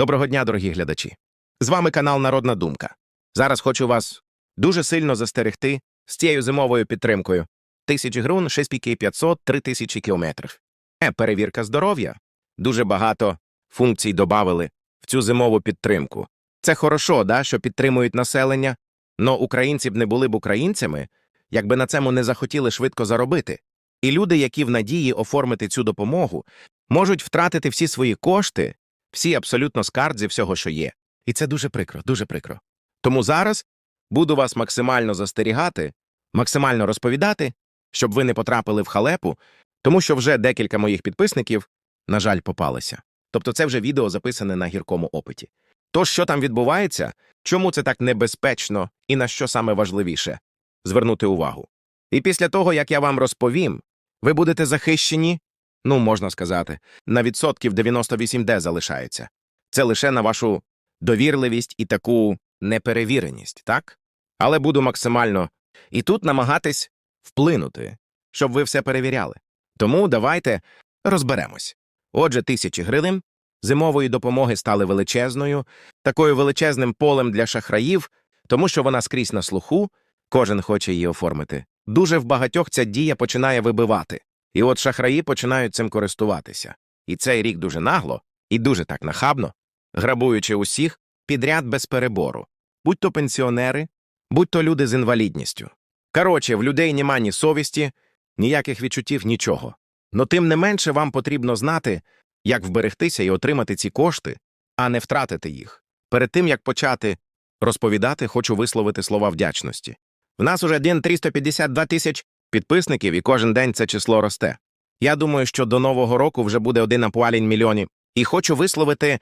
Доброго дня, дорогі глядачі. З вами канал Народна Думка. Зараз хочу вас дуже сильно застерегти з цією зимовою підтримкою. Тисячі грун, 6 піки 500, 3000 кілометрів. Е, перевірка здоров'я. Дуже багато функцій додавали в цю зимову підтримку. Це хорошо, да, що підтримують населення, но українці б не були б українцями, якби на цьому не захотіли швидко заробити. І люди, які в надії оформити цю допомогу, можуть втратити всі свої кошти, всі абсолютно скардзі всього, що є. І це дуже прикро, дуже прикро. Тому зараз буду вас максимально застерігати, максимально розповідати, щоб ви не потрапили в халепу, тому що вже декілька моїх підписників, на жаль, попалися. Тобто це вже відео записане на гіркому опиті. Тож, що там відбувається, чому це так небезпечно і на що саме важливіше звернути увагу. І після того, як я вам розповім, ви будете захищені, ну, можна сказати, на відсотків 98 де залишається. Це лише на вашу довірливість і таку неперевіреність, так? Але буду максимально і тут намагатись вплинути, щоб ви все перевіряли. Тому давайте розберемось. Отже, тисячі гривень зимової допомоги стали величезною, такою величезним полем для шахраїв, тому що вона скрізь на слуху, кожен хоче її оформити. Дуже в багатьох ця дія починає вибивати. І от шахраї починають цим користуватися. І цей рік дуже нагло і дуже так нахабно, грабуючи усіх підряд без перебору, будь то пенсіонери, будь то люди з інвалідністю. Коротше, в людей нема ні совісті, ніяких відчуттів, нічого. Но тим не менше вам потрібно знати, як вберегтися і отримати ці кошти, а не втратити їх. Перед тим, як почати розповідати, хочу висловити слова вдячності. В нас уже один 352 тисяч підписників, і кожен день це число росте. Я думаю, що до Нового року вже буде один апуалінь мільйонів. І хочу висловити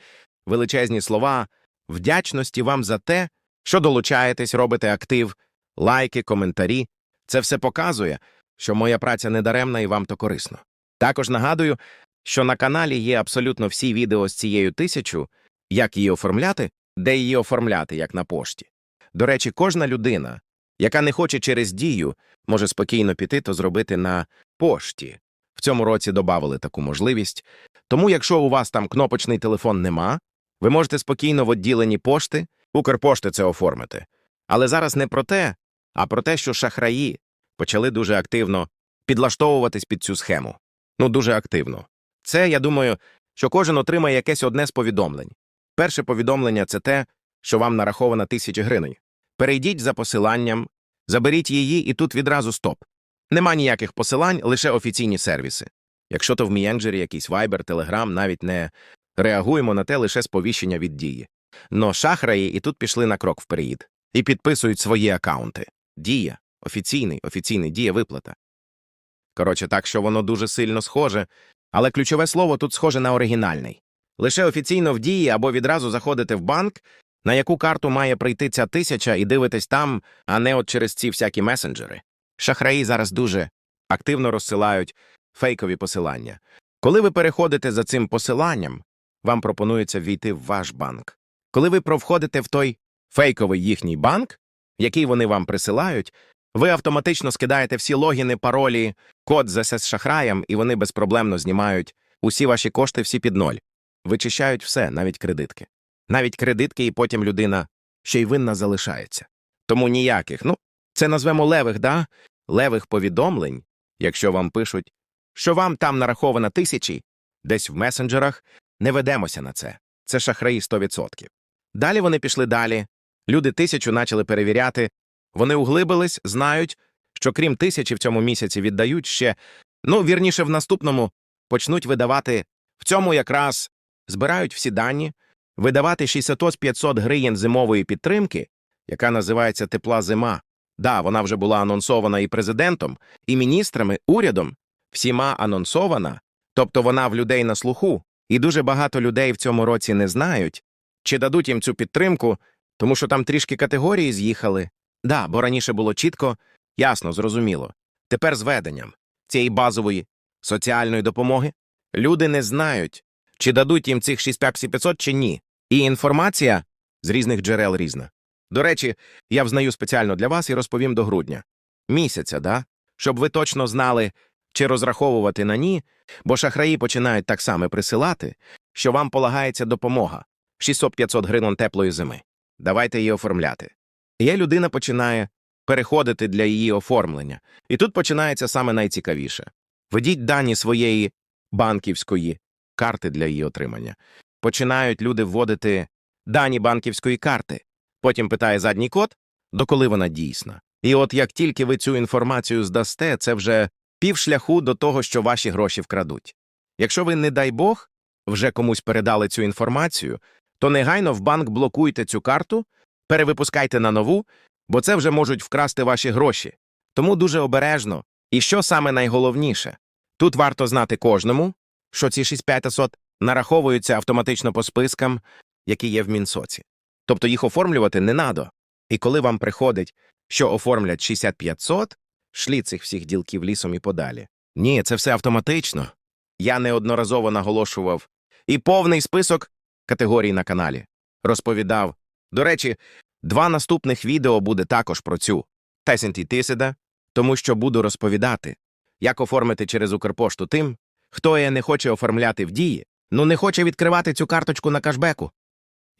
величезні слова вдячності вам за те, що долучаєтесь, робите актив, лайки, коментарі. Це все показує, що моя праця не даремна і вам то корисно. Також нагадую, що на каналі є абсолютно всі відео з цією тисячу, як її оформляти, де її оформляти, як на пошті. До речі, кожна людина, яка не хоче через дію, може спокійно піти то зробити на пошті. В цьому році додали таку можливість. Тому, якщо у вас там кнопочний телефон нема, ви можете спокійно в відділенні пошти, Укрпошти це оформити. Але зараз не про те, а про те, що шахраї почали дуже активно підлаштовуватись під цю схему. Ну, дуже активно. Це, я думаю, що кожен отримає якесь одне з повідомлень. Перше повідомлення це те, що вам нараховано тисячі гривень. Перейдіть за посиланням, заберіть її, і тут відразу стоп. Нема ніяких посилань, лише офіційні сервіси. Якщо то в Мієнджері якийсь Viber, Telegram, навіть не реагуємо на те лише сповіщення від дії. Но шахраї і тут пішли на крок вперед і підписують свої акаунти. Дія, офіційний, офіційний дія виплата. Коротше, так, що воно дуже сильно схоже, але ключове слово тут схоже на оригінальний. Лише офіційно в дії або відразу заходите в банк, на яку карту має прийти ця тисяча, і дивитесь там, а не от через ці всякі месенджери. Шахраї зараз дуже активно розсилають фейкові посилання. Коли ви переходите за цим посиланням, вам пропонується ввійти в ваш банк. Коли ви провходите в той фейковий їхній банк, який вони вам присилають, ви автоматично скидаєте всі логіни, паролі, код з СС шахраєм, і вони безпроблемно знімають усі ваші кошти всі під ноль. Вичищають все, навіть кредитки. Навіть кредитки, і потім людина ще й винна залишається. Тому ніяких, ну, це назвемо левих, да? Левих повідомлень, якщо вам пишуть, що вам там нараховано тисячі, десь в месенджерах, не ведемося на це. Це шахраї 100%. Далі вони пішли далі. Люди тисячу почали перевіряти. Вони углибились, знають, що крім тисячі в цьому місяці віддають ще, ну, вірніше, в наступному почнуть видавати, в цьому якраз збирають всі дані, видавати 60-500 гривень зимової підтримки, яка називається тепла зима. Да, вона вже була анонсована і президентом, і міністрами, урядом, всіма анонсована, тобто вона в людей на слуху, і дуже багато людей в цьому році не знають, чи дадуть їм цю підтримку, тому що там трішки категорії з'їхали. Да, бо раніше було чітко, ясно, зрозуміло. Тепер з веденням цієї базової соціальної допомоги люди не знають, чи дадуть їм цих 6500 чи ні. І інформація з різних джерел різна. До речі, я взнаю спеціально для вас і розповім до грудня. Місяця, да? Щоб ви точно знали, чи розраховувати на ні, бо шахраї починають так само присилати, що вам полагається допомога. 600-500 гривень теплої зими. Давайте її оформляти. Є людина починає переходити для її оформлення. І тут починається саме найцікавіше. Введіть дані своєї банківської карти для її отримання. Починають люди вводити дані банківської карти. Потім питає задній код, доколи вона дійсна. І от як тільки ви цю інформацію здасте, це вже півшляху до того, що ваші гроші вкрадуть. Якщо ви, не дай Бог, вже комусь передали цю інформацію, то негайно в банк блокуйте цю карту, перевипускайте на нову, бо це вже можуть вкрасти ваші гроші. Тому дуже обережно. І що саме найголовніше? Тут варто знати кожному, що ці 6500 нараховуються автоматично по спискам, які є в Мінсоці. Тобто їх оформлювати не надо. І коли вам приходить, що оформлять 6500, шлі цих всіх ділків лісом і подалі. Ні, це все автоматично. Я неодноразово наголошував. І повний список категорій на каналі. Розповідав. До речі, два наступних відео буде також про цю Тесенті Тиседа, тому що буду розповідати, як оформити через Укрпошту тим, хто її не хоче оформляти в дії, ну не хоче відкривати цю карточку на кашбеку.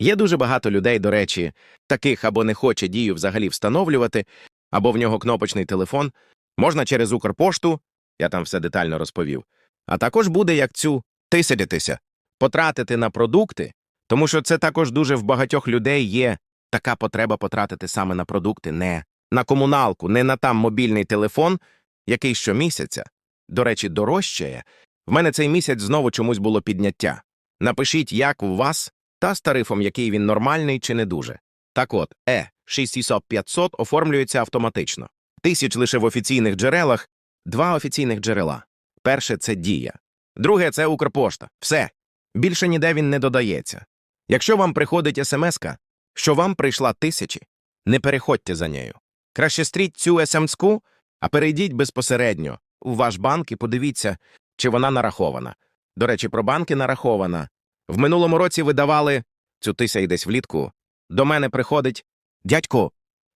Є дуже багато людей, до речі, таких або не хоче дію взагалі встановлювати, або в нього кнопочний телефон, можна через Укрпошту, я там все детально розповів, а також буде як цю тисячитися, потратити на продукти, тому що це також дуже в багатьох людей є така потреба потратити саме на продукти, не на комуналку, не на там мобільний телефон, який щомісяця, до речі, дорожчає. В мене цей місяць знову чомусь було підняття. Напишіть, як у вас, та з тарифом, який він нормальний чи не дуже. Так от, Е 6500 оформлюється автоматично. Тисяч лише в офіційних джерелах, два офіційних джерела. Перше це дія. Друге це Укрпошта. Все. Більше ніде він не додається. Якщо вам приходить смс-ка, що вам прийшла тисячі, не переходьте за нею. Краще стріть цю смс-ку, а перейдіть безпосередньо у ваш банк і подивіться, чи вона нарахована. До речі, про банки нарахована. В минулому році видавали цю тися десь влітку. До мене приходить дядько.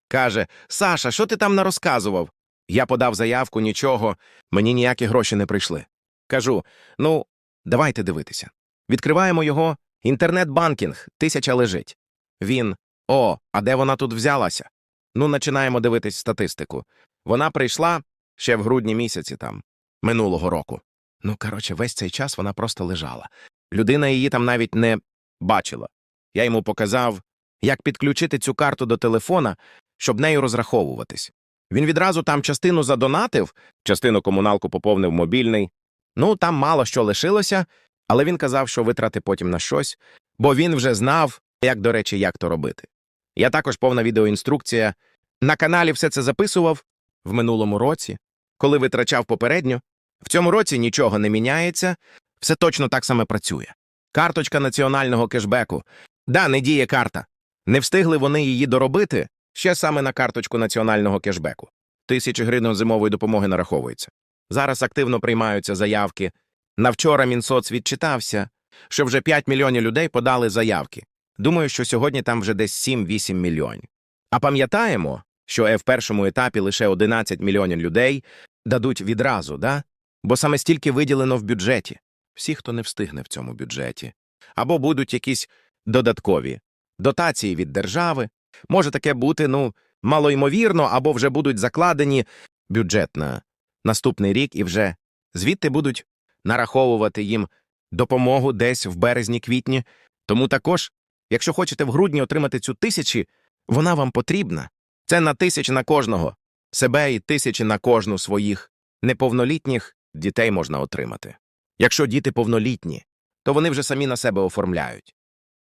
Каже: Саша, що ти там нарозказував? Я подав заявку, нічого, мені ніякі гроші не прийшли. Кажу: ну, давайте дивитися. Відкриваємо його інтернет-банкінг, тисяча лежить. Він о, а де вона тут взялася? Ну, починаємо дивитись статистику. Вона прийшла ще в грудні місяці там, минулого року. Ну, коротше, весь цей час вона просто лежала. Людина її там навіть не бачила. Я йому показав, як підключити цю карту до телефона, щоб нею розраховуватись. Він відразу там частину задонатив, частину комуналку поповнив мобільний. Ну, там мало що лишилося, але він казав, що витрати потім на щось, бо він вже знав, як, до речі, як то робити. Я також повна відеоінструкція. На каналі все це записував в минулому році, коли витрачав попередньо. В цьому році нічого не міняється, все точно так саме працює. Карточка національного кешбеку. Да, не діє карта. Не встигли вони її доробити ще саме на карточку національного кешбеку. Тисячі гривень зимової допомоги нараховується. Зараз активно приймаються заявки. На вчора Мінсоц відчитався, що вже 5 мільйонів людей подали заявки. Думаю, що сьогодні там вже десь 7-8 мільйонів. А пам'ятаємо, що в першому етапі лише 11 мільйонів людей дадуть відразу, да? Бо саме стільки виділено в бюджеті. Всі, хто не встигне в цьому бюджеті. Або будуть якісь додаткові дотації від держави. Може таке бути, ну, малоймовірно, або вже будуть закладені бюджет на наступний рік і вже звідти будуть нараховувати їм допомогу десь в березні-квітні. Тому також, якщо хочете в грудні отримати цю тисячі, вона вам потрібна. Це на тисячі на кожного, себе і тисячі на кожну своїх неповнолітніх дітей можна отримати. Якщо діти повнолітні, то вони вже самі на себе оформляють.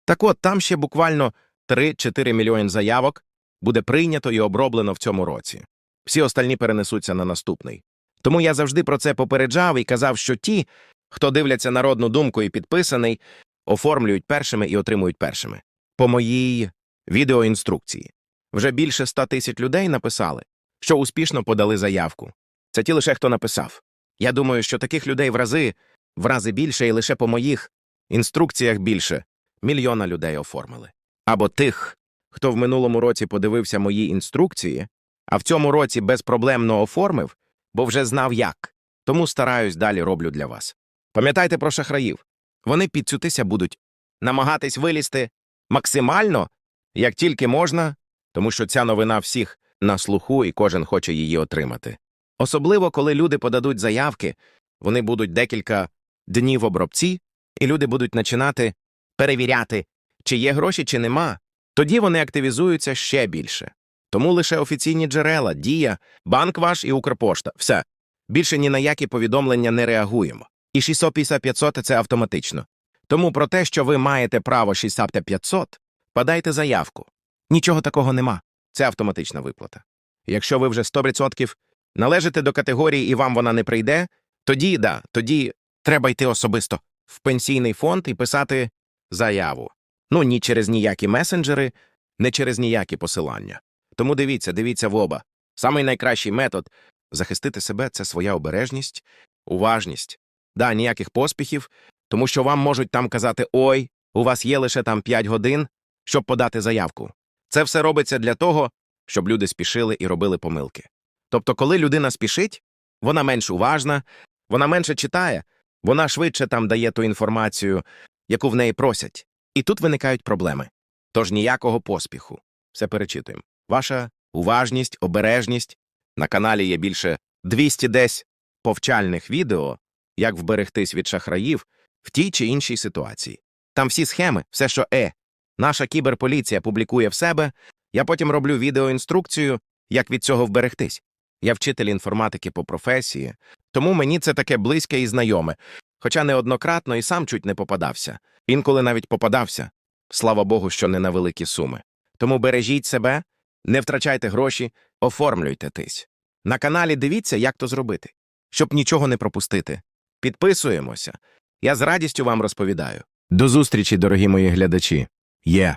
Так от, там ще буквально 3-4 мільйони заявок буде прийнято і оброблено в цьому році. Всі остальні перенесуться на наступний. Тому я завжди про це попереджав і казав, що ті, хто дивляться народну думку і підписаний, оформлюють першими і отримують першими. По моїй відеоінструкції. Вже більше 100 тисяч людей написали, що успішно подали заявку. Це ті лише хто написав. Я думаю, що таких людей в рази, в рази більше, і лише по моїх інструкціях більше мільйона людей оформили. Або тих, хто в минулому році подивився мої інструкції, а в цьому році безпроблемно оформив, бо вже знав як. Тому стараюсь далі роблю для вас. Пам'ятайте про шахраїв. Вони підцютися будуть, намагатись вилізти максимально, як тільки можна, тому що ця новина всіх на слуху і кожен хоче її отримати. Особливо, коли люди подадуть заявки, вони будуть декілька днів обробці, і люди будуть починати перевіряти, чи є гроші, чи нема. Тоді вони активізуються ще більше. Тому лише офіційні джерела, дія, банк ваш і Укрпошта. Все. Більше ні на які повідомлення не реагуємо. І 650-500 – це автоматично. Тому про те, що ви маєте право 650-500, подайте заявку. Нічого такого нема. Це автоматична виплата. Якщо ви вже 100% належите до категорії і вам вона не прийде, тоді, да, тоді треба йти особисто в пенсійний фонд і писати заяву. Ну, ні через ніякі месенджери, не через ніякі посилання. Тому дивіться, дивіться в оба. Самий найкращий метод захистити себе це своя обережність, уважність. Да, ніяких поспіхів, тому що вам можуть там казати ой, у вас є лише там 5 годин, щоб подати заявку. Це все робиться для того, щоб люди спішили і робили помилки. Тобто, коли людина спішить, вона менш уважна, вона менше читає, вона швидше там дає ту інформацію, яку в неї просять. І тут виникають проблеми. Тож ніякого поспіху. Все перечитуємо. Ваша уважність, обережність. На каналі є більше 200 десь повчальних відео, як вберегтись від шахраїв в тій чи іншій ситуації. Там всі схеми, все, що е. Наша кіберполіція публікує в себе, я потім роблю відеоінструкцію, як від цього вберегтись. Я вчитель інформатики по професії, тому мені це таке близьке і знайоме, хоча неоднократно і сам чуть не попадався. Інколи навіть попадався. Слава Богу, що не на великі суми. Тому бережіть себе, не втрачайте гроші, оформлюйтесь. На каналі дивіться, як то зробити, щоб нічого не пропустити. Підписуємося. Я з радістю вам розповідаю. До зустрічі, дорогі мої глядачі. Є.